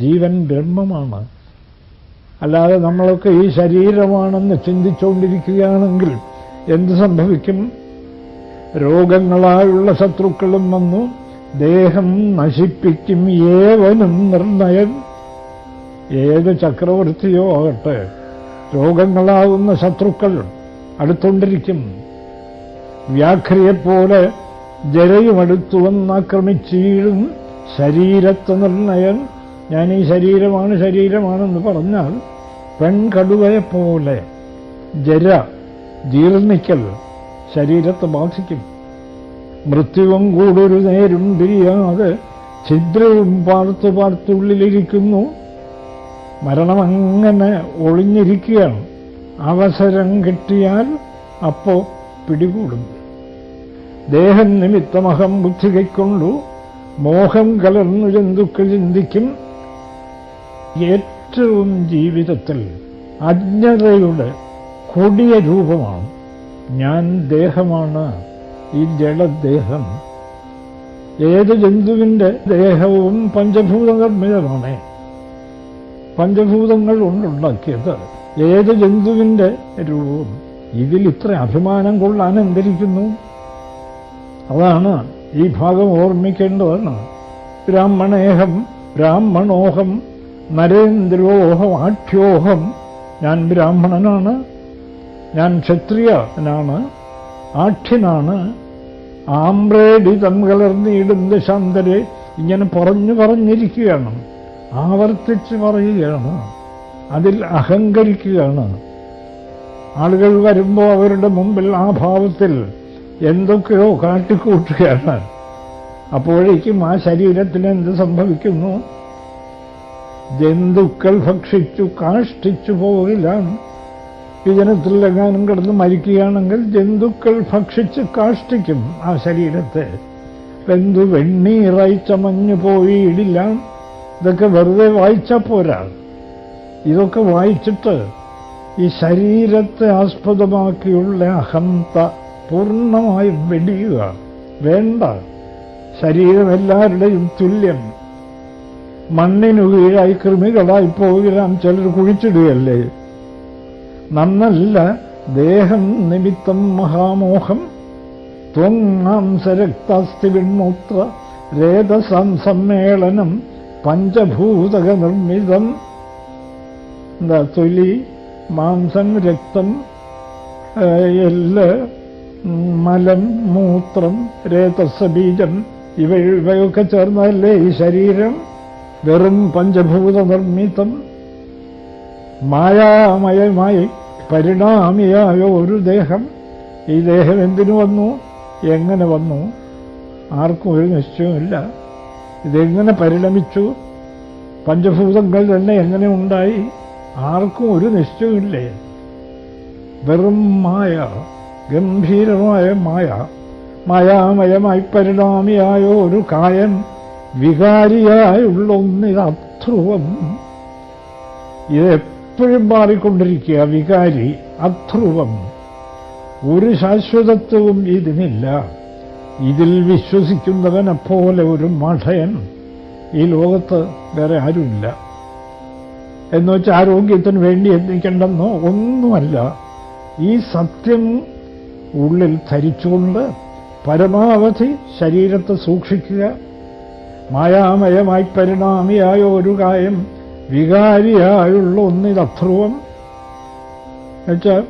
ജീവൻ ബ്രഹ്മമാണ്. അല്ലാതെ നമ്മളൊക്കെ ഈ ശരീരമാണെന്ന് ചിന്തിച്ചുകൊണ്ടിരിക്കുകയാണെങ്കിൽ എന്ത് സംഭവിക്കും? രോഗങ്ങളായുള്ള ശത്രുക്കളും വന്നു. ദേഹം നശിപ്പിക്കും ഏവനും നിർണയം ഏത് ചക്രവർത്തിയോ ആകട്ടെ രോഗങ്ങളാവുന്ന ശത്രുക്കൾ അടുത്തുകൊണ്ടിരിക്കും. വ്യാഘ്രയെപ്പോലെ ജലയും അടുത്തു ശരീരത്തെ നിർണയം ഞാൻ ഈ ശരീരമാണ് ശരീരമാണെന്ന് പറഞ്ഞാൽ പെൺകടുവയെപ്പോലെ ജര ജീർണിക്കൽ ശരീരത്തെ ബാധിക്കും. മൃത്യുവും കൂടൊരു നേരും പിരിയാതെ ഛിദ്രവും പാർത്തു പാർത്തുള്ളിലിരിക്കുന്നു. മരണം അങ്ങനെ ഒളിഞ്ഞിരിക്കുകയാണ്. അവസരം കിട്ടിയാൽ അപ്പോ പിടികൂടും. ദേഹം നിമിത്തമഹം ബുദ്ധി കൈക്കൊണ്ടു മോഹം കലർന്നു ജന്തുക്കൾ ചിന്തിക്കും. ഏറ്റവും ജീവിതത്തിൽ അജ്ഞതയുടെ കൊടിയ രൂപമാണ്. ഞാൻ ദേഹമാണ് ഈ ജഡദേഹം ഏത് ജന്തുവിന്റെ ദേഹവും പഞ്ചഭൂത നിർമ്മിതമാണ് പഞ്ചഭൂതങ്ങൾ കൊണ്ടുണ്ടാക്കിയത് ഏത് ജന്തുവിന്റെ രൂപവും. ഇതിൽ ഇത്ര അഭിമാനം കൊള്ളാൻ എന്തിരിക്കുന്നു? അതാണ് ഈ ഭാഗം ഓർമ്മിക്കേണ്ടതാണ് ബ്രാഹ്മണേഹം ബ്രാഹ്മണോഹം നരേന്ദ്രോഹം ആഠ്യോഹം ഞാൻ ബ്രാഹ്മണനാണ് ഞാൻ ക്ഷത്രിയനാണ് ആഠ്യനാണ്. ആമ്രേഡിതം കലർന്നിടും ദശാന്തരെ. ഇങ്ങനെ പറഞ്ഞു പറഞ്ഞിരിക്കുകയാണ്. ആവർത്തിച്ച് പറയുകയാണ്. അതിൽ അഹങ്കരിക്കുകയാണ്. ആളുകൾ വരുമ്പോൾ അവരുടെ മുമ്പിൽ ആ ഭാവത്തിൽ എന്തൊക്കെയോ കാട്ടിക്കൂട്ടുകയാണ്. അപ്പോഴേക്കും ആ ശരീരത്തിന് എന്ത് സംഭവിക്കുന്നു? ജന്തുക്കൾ ഭക്ഷിച്ചു കാഷ്ടിച്ചു പോകില്ല. വിജനത്തിൽ എങ്ങാനും കിടന്ന് മരിക്കുകയാണെങ്കിൽ ജന്തുക്കൾ ഭക്ഷിച്ച് കാഷ്ടിക്കും ആ ശരീരത്തെ. എന്തു വെണ്ണീറായി ചമഞ്ഞു പോയിടില്ല ഇതൊക്കെ വെറുതെ വായിച്ചാൽ പോരാ. ഇതൊക്കെ വായിച്ചിട്ട് ഈ ശരീരത്തെ ആസ്പദമാക്കിയുള്ള അഹന്ത പൂർണമായും വെടിയുക. വേണ്ട. ശരീരം എല്ലാവരുടെയും തുല്യം. മണ്ണിനു കീഴായി കൃമികളായി പോകാം ചിലർ കുഴിച്ചിടുകയല്ലേ? നന്നല്ല ദേഹം നിമിത്തം മഹാമോഹം. ത്വങ്ങാംസരക്താസ്തി വിൺമൂത്ര രേതസം സമ്മേളനം പഞ്ചഭൂതക നിർമ്മിതം എന്താ തൊലി മാംസം രക്തം എല്ല് മലം മൂത്രം രേതസബീജം ഇവ ഇവയൊക്കെ ചേർന്നതല്ലേ ഈ ശരീരം? വെറും പഞ്ചഭൂത നിർമ്മിതം മായാമയമായി പരിണാമിയായ ഒരു ദേഹം. ഈ ദേഹം എന്തിനു വന്നു? എങ്ങനെ വന്നു? ആർക്കും ഒരു നിശ്ചയമില്ല ഇതെങ്ങനെ പരിണമിച്ചു? പഞ്ചഭൂതങ്ങൾ തന്നെ എങ്ങനെ ഉണ്ടായി? ആർക്കും ഒരു നിശ്ചയമില്ലേ വെറും മായ ഗംഭീരമായ മായ. മായാമയമായി പരിണാമിയായ ഒരു കായൻ വികാരിയായുള്ളൊന്നിതധ്രുവം ഇതെപ്പോഴും മാറിക്കൊണ്ടിരിക്കുക വികാരി അധ്രുവം. ഒരു ശാശ്വതത്വവും ഇതിനില്ല. ഇതിൽ വിശ്വസിക്കുന്നവനെ പോലെ ഒരു മഠയൻ ഈ ലോകത്ത് വേറെ ആരുമില്ല. എന്നുവെച്ചാൽ ആരോഗ്യത്തിന് വേണ്ടി എത്തിക്കേണ്ടെന്നോ ഒന്നുമല്ല. ഈ സത്യം ഉള്ളിൽ ധരിച്ചുകൊണ്ട് പരമാവധി ശരീരത്തെ സൂക്ഷിക്കുക. മായാമയമായി പരിണാമിയായ ഒരു കായം വികാരിയായുള്ള ഒന്നിതധ്രുവം എന്നുവെച്ചാൽ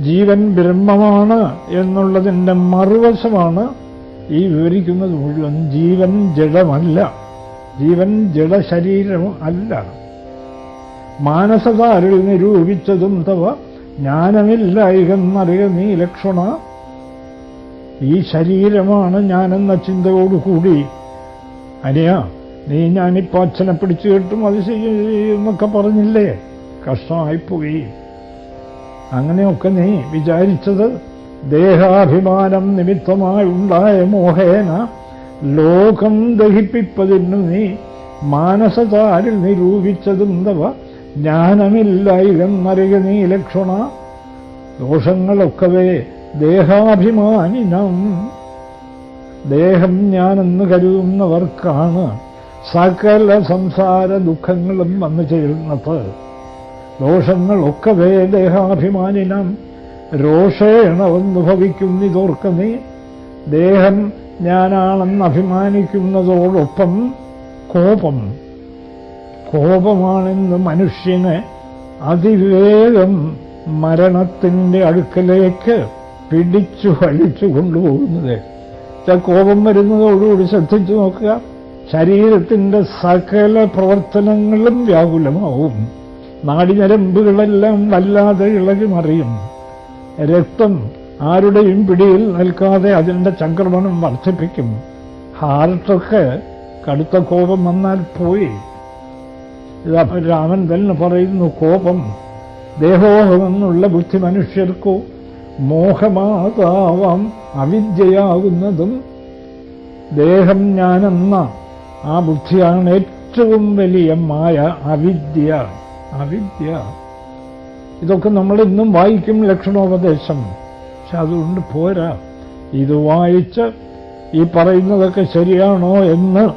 ജീവൻ ബ്രഹ്മമാണ് എന്നുള്ളതിന്റെ മറുവശമാണ് ഈ വിവരിക്കുന്നത് മുഴുവൻ ജീവൻ ജഡമല്ല. ജീവൻ ജഡശരീരം അല്ല. മാനസതാരിൽ നിരൂപിച്ചതും തവ ജ്ഞാനമില്ലായികന്നറിയ നീ ലക്ഷണ. ഈ ശരീരമാണ് ഞാനെന്ന ചിന്തയോടുകൂടി. അനിയ നീ ഞാനിപ്പോ അച്ഛനെ പിടിച്ചു കെട്ടും അത് ചെയ്യുമെന്നൊക്കെ പറഞ്ഞില്ലേ? കഷ്ടമായിപ്പോയി. അങ്ങനെയൊക്കെ നീ വിചാരിച്ചത് ദേഹാഭിമാനം നിമിത്തമായി ഉണ്ടായ മോഹേന. ലോകം ദഹിപ്പിപ്പതിനു നീ മാനസതാരിൽ നിരൂപിച്ചതും തവ മറിക നീ ലക്ഷണ. ദോഷങ്ങളൊക്കവേ ദേഹാഭിമാനിനം. ദേഹം ഞാനെന്ന് കരുതുന്നവർക്കാണ് സകല സംസാര ദുഃഖങ്ങളും വന്നു ചേരുന്നത്. ദോഷങ്ങളൊക്കെ ദേഹാഭിമാനിനം. രോഷേണ വന്നു ഭവിക്കുന്നിതോർക്ക നീ. ദേഹം ഞാനാണെന്ന് അഭിമാനിക്കുന്നതോടൊപ്പം കോപം കോപമാണെന്ന് മനുഷ്യനെ അതിവേഗം മരണത്തിന്റെ അടുക്കലേക്ക് പിടിച്ചു വലിച്ചു കൊണ്ടുപോകുന്നത്. കോപം വരുന്നതോടുകൂടി ശ്രദ്ധിച്ചു നോക്കുക. ശരീരത്തിന്റെ സകല പ്രവർത്തനങ്ങളും വ്യാകുലമാവും. നാടിഞരമ്പുകളെല്ലാം വല്ലാതെ ഇളകി മറിയും. രക്തം ആരുടെയും പിടിയിൽ നിൽക്കാതെ അതിന്റെ ചംക്രമണം വർദ്ധിപ്പിക്കും. ഹാർട്ടൊക്കെ കടുത്ത കോപം വന്നാൽ പോയി. രാമൻ തന്നെ പറയുന്നു കോപം ദേഹോഹമെന്നുള്ള ബുദ്ധി മനുഷ്യർക്കോ മോഹമാതാവാം അവിദ്യയാകുന്നതും ദേഹം ഞാനെന്ന ആ ബുദ്ധിയാണ് ഏറ്റവും വലിയ മായ അവിദ്യ അവിദ്യ. ഇതൊക്കെ നമ്മൾ ഇന്നും വായിക്കും ലക്ഷണോപദേശം. പക്ഷെ അതുകൊണ്ട് പോരാ. ഇത് വായിച്ച് ഈ പറയുന്നതൊക്കെ ശരിയാണോ എന്ന്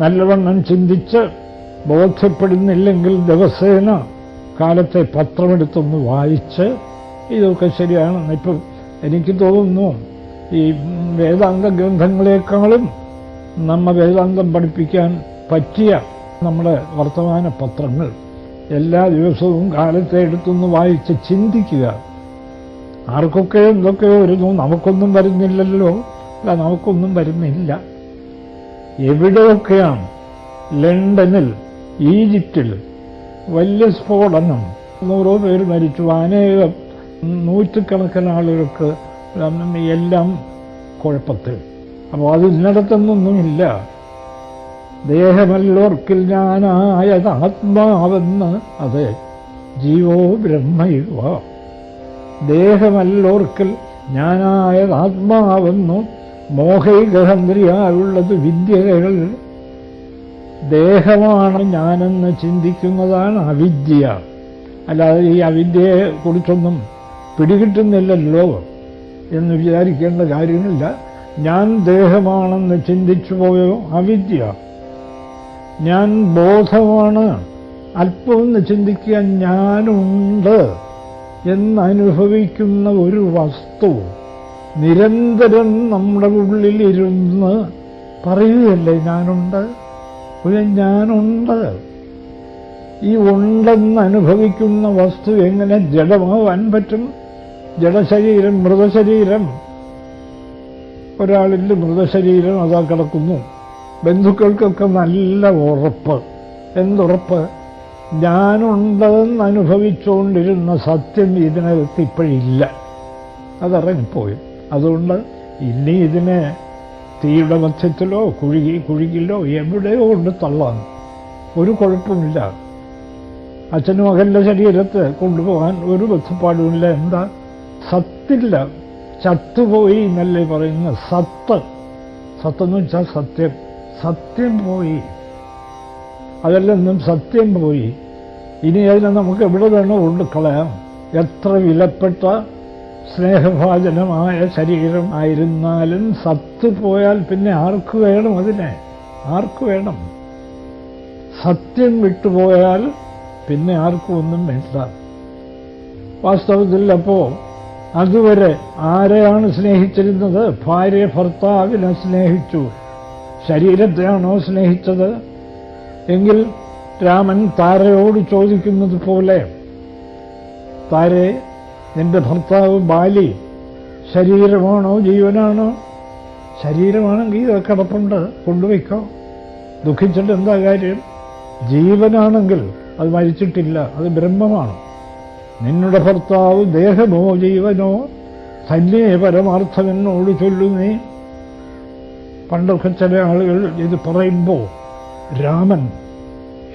നല്ലവണ്ണം ചിന്തിച്ച് ബോധ്യപ്പെടുന്നില്ലെങ്കിൽ ദിവസേന കാലത്തെ പത്രമെടുത്തൊന്ന് വായിച്ച് ഇതൊക്കെ ശരിയാണെന്ന് ഇപ്പം എനിക്ക് തോന്നുന്നു ഈ വേദാന്ത ഗ്രന്ഥങ്ങളെക്കാളും നമ്മ വേദാന്തം പഠിപ്പിക്കാൻ പറ്റിയ നമ്മുടെ വർത്തമാന പത്രങ്ങൾ എല്ലാ ദിവസവും കാലത്തെ എടുത്തൊന്ന് വായിച്ച് ചിന്തിക്കുക. ആർക്കൊക്കെ എന്തൊക്കെയോ വരുന്നു നമുക്കൊന്നും വരുന്നില്ലല്ലോ. അല്ല നമുക്കൊന്നും വരുന്നില്ല. എവിടെയൊക്കെയാണ് ലണ്ടനിൽ ഈജിപ്തിൽ വലിയ സ്ഫോടനം. നൂറോ പേര് മരിച്ചു. അനേകം നൂറ്റുകണക്കിന് ആളുകൾക്ക് എല്ലാം കുഴപ്പത്തിൽ. അപ്പോൾ അത് ഇന്നടത്തൊന്നൊന്നുമില്ല ദേഹമല്ലോർക്കിൽ ഞാനായത് ആത്മാവെന്ന് അതെ ജീവോ ബ്രഹ്മയുവ. ദേഹമല്ലോർക്കിൽ ഞാനായത് ആത്മാവെന്നു മോഹൈഗഹന്ദ്രിയായുള്ളത് വിദ്യകൾ ദേഹമാണ് ഞാനെന്ന് ചിന്തിക്കുന്നതാണ് അവിദ്യ. അല്ലാതെ ഈ അവിദ്യയെ കുറിച്ചൊന്നും പിടികിട്ടുന്നില്ലല്ലോ എന്ന് വിചാരിക്കേണ്ട കാര്യമില്ല. ഞാൻ ദേഹമാണെന്ന് ചിന്തിച്ചു പോയോ അവിദ്യ. ഞാൻ ബോധമാണ് അല്പമെന്ന് ചിന്തിക്കാൻ ഞാനുണ്ട് എന്നനുഭവിക്കുന്ന ഒരു വസ്തു നിരന്തരം നമ്മുടെ ഉള്ളിലിരുന്ന് പറയുകയല്ലേ ഞാനുണ്ട്? ഒരു ഞാനുണ്ട്. ഈ ഉണ്ടെന്ന് അനുഭവിക്കുന്ന വസ്തു എങ്ങനെ ജഡമാവാൻ പറ്റും? ജഡശരീരം മൃതശരീരം. ഒരാളിന്റെ മൃതശരീരം അതാ കിടക്കുന്നു. ബന്ധുക്കൾക്കൊക്കെ നല്ല ഉറപ്പ്. എന്തുറപ്പ്? ഞാനുണ്ടെന്ന് അനുഭവിച്ചുകൊണ്ടിരുന്ന സത്യം ഇതിനകത്ത് ഇപ്പോഴില്ല. അതിറങ്ങിപ്പോയി അതുകൊണ്ട് ഇനി ഇതിനെ തീയുടെ മധ്യത്തിലോ കുഴുകി കുഴുകിലോ എവിടെയോ കൊണ്ട് തള്ളാൻ. ഒരു കുഴപ്പമില്ല. അച്ഛനും മകന്റെ ശരീരത്തെ കൊണ്ടുപോകാൻ ഒരു ബന്ധപ്പാടുമില്ല എന്താ? സത്തില്ല. ചത്തുപോയി എന്നല്ലേ പറയുന്നത്? സത്ത്. സത്തെന്ന് വെച്ചാൽ സത്യം. സത്യം പോയി. അതല്ലെന്നും സത്യം പോയി. ഇനി അതിനെ നമുക്ക് എവിടെ വേണോ കൊണ്ടുകളയാം. എത്ര വിലപ്പെട്ട സ്നേഹഭാജനമായ ശരീരം ആയിരുന്നാലും സത്ത് പോയാൽ പിന്നെ ആർക്ക് വേണം അതിനെ? ആർക്ക് വേണം? സത്യം വിട്ടുപോയാൽ പിന്നെ ആർക്കും ഒന്നും വേണ്ട. വാസ്തവത്തിൽ അപ്പോ അതുവരെ ആരെയാണ് സ്നേഹിച്ചിരുന്നത്? ഭാര്യ ഭർത്താവിനെ സ്നേഹിച്ചു. ശരീരത്തെയാണോ സ്നേഹിച്ചത്? എങ്കിൽ രാമൻ താരയോട് ചോദിക്കുന്നത് പോലെ താരെ നിന്റെ ഭർത്താവ് ബാലി ശരീരമാണോ ജീവനാണോ? ശരീരമാണെങ്കിൽ ഇതൊക്കെ കിടപ്പുണ്ട് കൊണ്ടുവയ്ക്കോ. ദുഃഖിച്ചിട്ട് എന്താ കാര്യം? ജീവനാണെങ്കിൽ അത് മരിച്ചിട്ടില്ല അത് ബ്രഹ്മമാണ്. നിന്നുടെ ഭർത്താവ് ദേഹമോ ജീവനോ തന്നെ പരമാർത്ഥം എന്നോട് ചൊല്ലുന്നേ പണ്ടൊക്കെ ചില ആളുകൾ ഇത് പറയുമ്പോൾ രാമൻ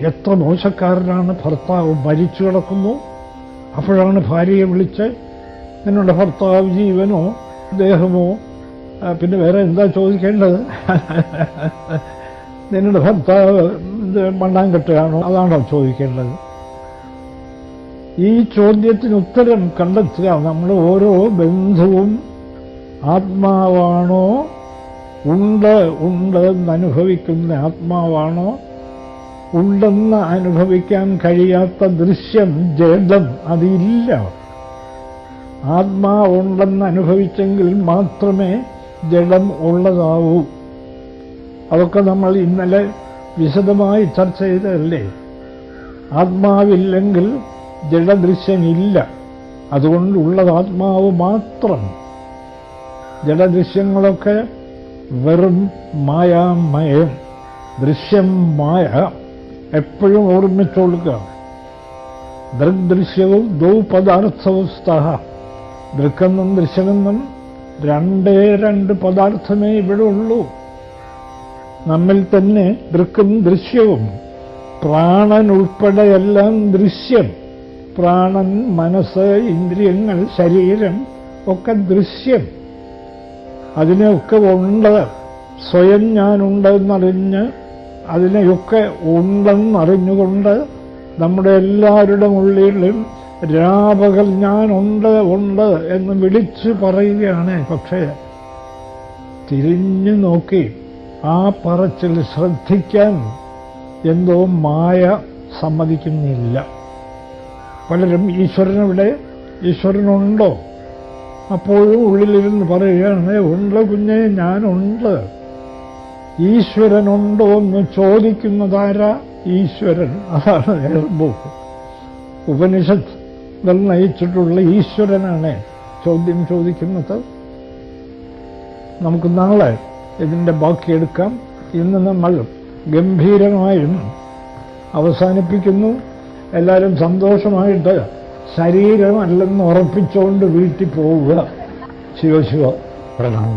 എത്ര മോശക്കാരനാണ് ഭർത്താവ് മരിച്ചു കിടക്കുന്നു? അപ്പോഴാണ് ഭാര്യയെ വിളിച്ച് നിന്നുള്ള ഭർത്താവ് ജീവനോ ദേഹമോ പിന്നെ വേറെ എന്താ ചോദിക്കേണ്ടത്? നിന്നുള്ള ഭർത്താവ് മണ്ണാങ്കട്ടയാണോ അതാണോ ചോദിക്കേണ്ടത്? ഈ ചോദ്യത്തിന് ഉത്തരം കണ്ടെത്തുക. നമ്മൾ ഓരോ ബന്ധുവും ആത്മാവാണോ? ഉണ്ട് ഉണ്ട് എന്ന് അനുഭവിക്കുന്ന ആത്മാവാണോ? ഉണ്ടെന്ന് അനുഭവിക്കാൻ കഴിയാത്ത ദൃശ്യം ജഡം അതില്ല. ആത്മാവുണ്ടെന്ന് അനുഭവിച്ചെങ്കിൽ മാത്രമേ ജഡം ഉള്ളതാവൂ. അതൊക്കെ നമ്മൾ ഇന്നലെ വിശദമായി ചർച്ച ചെയ്തതല്ലേ? ആത്മാവില്ലെങ്കിൽ ജഡദൃശ്യമില്ല. അതുകൊണ്ടുള്ളത് ആത്മാവ് മാത്രം. ജഡദൃശ്യങ്ങളൊക്കെ വെറും മായാമയം. ദൃശ്യം മായ. എപ്പോഴും ഓർമ്മിച്ചോളുക. ദൃഗ്ദൃശ്യവും ദൗ പദാർത്ഥവും സ്ഥഹ. ദൃക്കെന്നും ദൃശ്യമെന്നും രണ്ടേ രണ്ട് പദാർത്ഥമേ ഇവിടെ ഉള്ളൂ. നമ്മിൽ തന്നെ ദൃക്കും ദൃശ്യവും. പ്രാണൻ ഉൾപ്പെടെ എല്ലാം ദൃശ്യം. പ്രാണൻ മനസ്സ് ഇന്ദ്രിയങ്ങൾ ശരീരം ഒക്കെ ദൃശ്യം. അതിനെയൊക്കെ ഉണ്ട്. സ്വയം ഞാനുണ്ടെന്നറിഞ്ഞ് അതിനെയൊക്കെ ഉണ്ടെന്നറിഞ്ഞുകൊണ്ട് നമ്മുടെ എല്ലാവരുടെ ഉള്ളിലും രാപകൽ ഞാനുണ്ട് ഉണ്ട് എന്ന് വിളിച്ചു പറയുകയാണ്. പക്ഷേ തിരിഞ്ഞു നോക്കി ആ പറച്ചിൽ ശ്രദ്ധിക്കാൻ എന്തോ മായ സമ്മതിക്കുന്നില്ല. പലരും ഈശ്വരനവിടെ ഈശ്വരനുണ്ടോ? അപ്പോഴും ഉള്ളിലിരുന്ന് പറയുകയാണ് ഉണ്ട് കുഞ്ഞെ ഞാനുണ്ട്. ഈശ്വരനുണ്ടോ എന്ന് ചോദിക്കുന്നതാരാ ഈശ്വരൻ? അതാണ് എൽബോക്ക് ഉപനിഷത്ത് നിർണയിച്ചിട്ടുള്ള ഈശ്വരനാണ് ചോദ്യം ചോദിക്കുന്നത്. നമുക്ക് നാളെ ഇതിന്റെ ബാക്കിയെടുക്കാം ഇന്ന് നമ്മൾ ഗംഭീരമായും അവസാനിപ്പിക്കുന്നു. എല്ലാവരും സന്തോഷമായിട്ട് ശരീരമല്ലെന്ന് ഉറപ്പിച്ചുകൊണ്ട് വീട്ടിൽ പോവുക. ശിവശിവ പ്രണാമം.